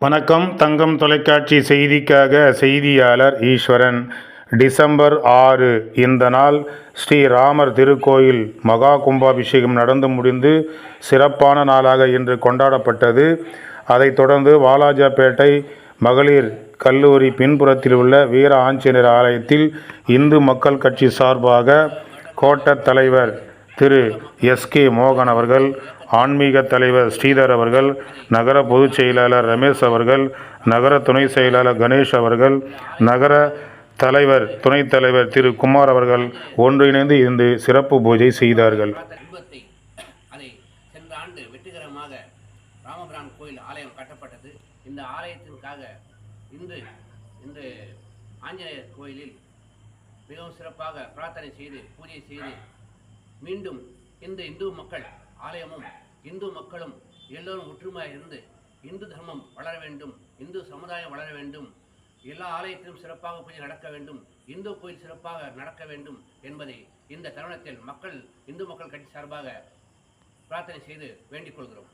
வணக்கம். தங்கம் தொலைக்காட்சி செய்திக்காக செய்தியாளர் ஈஸ்வரன். டிசம்பர் ஆறு இந்த நாள் ஸ்ரீராமர் திருக்கோயில் மகா கும்பாபிஷேகம் நடந்து முடிந்து சிறப்பான நாளாக இன்று கொண்டாடப்பட்டது. அதைத் தொடர்ந்து வாலாஜாபேட்டை மகளிர் கல்லூரி பின்புறத்தில் உள்ள வீர ஆஞ்சநேயர் ஆலயத்தில் இந்து மக்கள் கட்சி சார்பாக கோட்டத் தலைவர் திரு எஸ்கே மோகன் அவர்கள் ஆன்மீக தலைவர் ஸ்ரீதர் அவர்கள் நகர பொதுச் செயலாளர் ரமேஷ் அவர்கள் நகர துணை செயலாளர் கணேஷ் அவர்கள் நகர தலைவர் துணைத் தலைவர் திரு குமார் அவர்கள் ஒன்றிணைந்து இருந்து சிறப்பு பூஜை செய்தார்கள். ராமபிரான் கோயில் ஆலயம் கட்டப்பட்டது. இந்த ஆலயத்திற்காக இன்று இன்று ஆஞ்சநேயர் கோயிலில் மிகவும் சிறப்பாக பிரார்த்தனை செய்து பூஜை செய்து மீண்டும் இந்த இந்து மக்கள் ஆலயமும் இந்து மக்களும் எல்லோரும் ஒற்றுமையாக இருந்து இந்து தர்மம் வளர வேண்டும் இந்து சமுதாயம் வளர வேண்டும் எல்லா ஆலயத்திலும் சிறப்பாக பூஜை நடக்க வேண்டும் இந்து கோயில் சிறப்பாக நடக்க வேண்டும் என்பதை இந்த தருணத்தில் மக்கள் இந்து மக்கள் கட்சி சார்பாக பிரார்த்தனை செய்து வேண்டிக் கொள்கிறோம்.